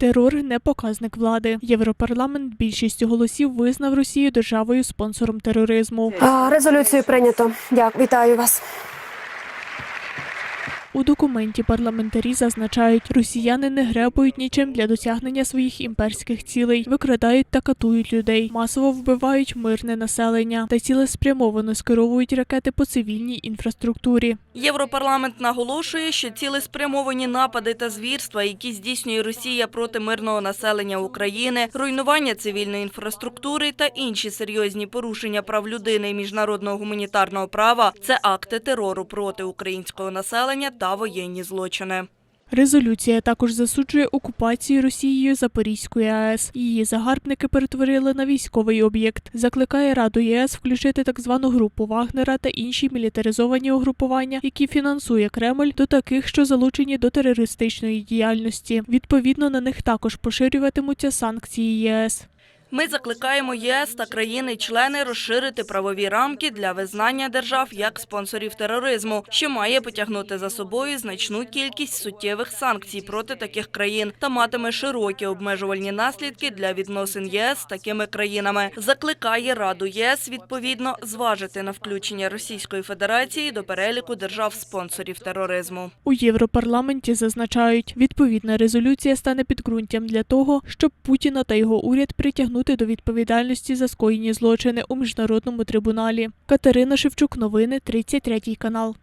Терор не показник влади. Європарламент більшістю голосів визнав Росію державою спонсором тероризму. А, Резолюцію прийнято. Дякую, вітаю вас. У документі парламентарі зазначають, росіяни не гребують нічим для досягнення своїх імперських цілей, викрадають та катують людей, масово вбивають мирне населення та цілеспрямовано скеровують ракети по цивільній інфраструктурі. Європарламент наголошує, що цілеспрямовані напади та звірства, які здійснює Росія проти мирного населення України, руйнування цивільної інфраструктури та інші серйозні порушення прав людини і міжнародного гуманітарного права – це акти терору проти українського населення та воєнні злочини. Резолюція також засуджує окупацію Росією Запорізької АЕС. Її загарбники перетворили на військовий об'єкт. Закликає Раду ЄС включити так звану групу Вагнера та інші мілітаризовані угрупування, які фінансує Кремль, до таких, що залучені до терористичної діяльності. Відповідно, на них також поширюватимуться санкції ЄС. Ми закликаємо ЄС та країни-члени розширити правові рамки для визнання держав як спонсорів тероризму, що має потягнути за собою значну кількість суттєвих санкцій проти таких країн та матиме широкі обмежувальні наслідки для відносин ЄС з такими країнами. Закликає Раду ЄС відповідно зважити на включення Російської Федерації до переліку держав-спонсорів тероризму. У Європарламенті зазначають, відповідна резолюція стане підґрунтям для того, щоб Путіна та його уряд притягнути до відповідальності за скоєні злочини у міжнародному трибуналі. Катерина Шевчук, новини 33 канал.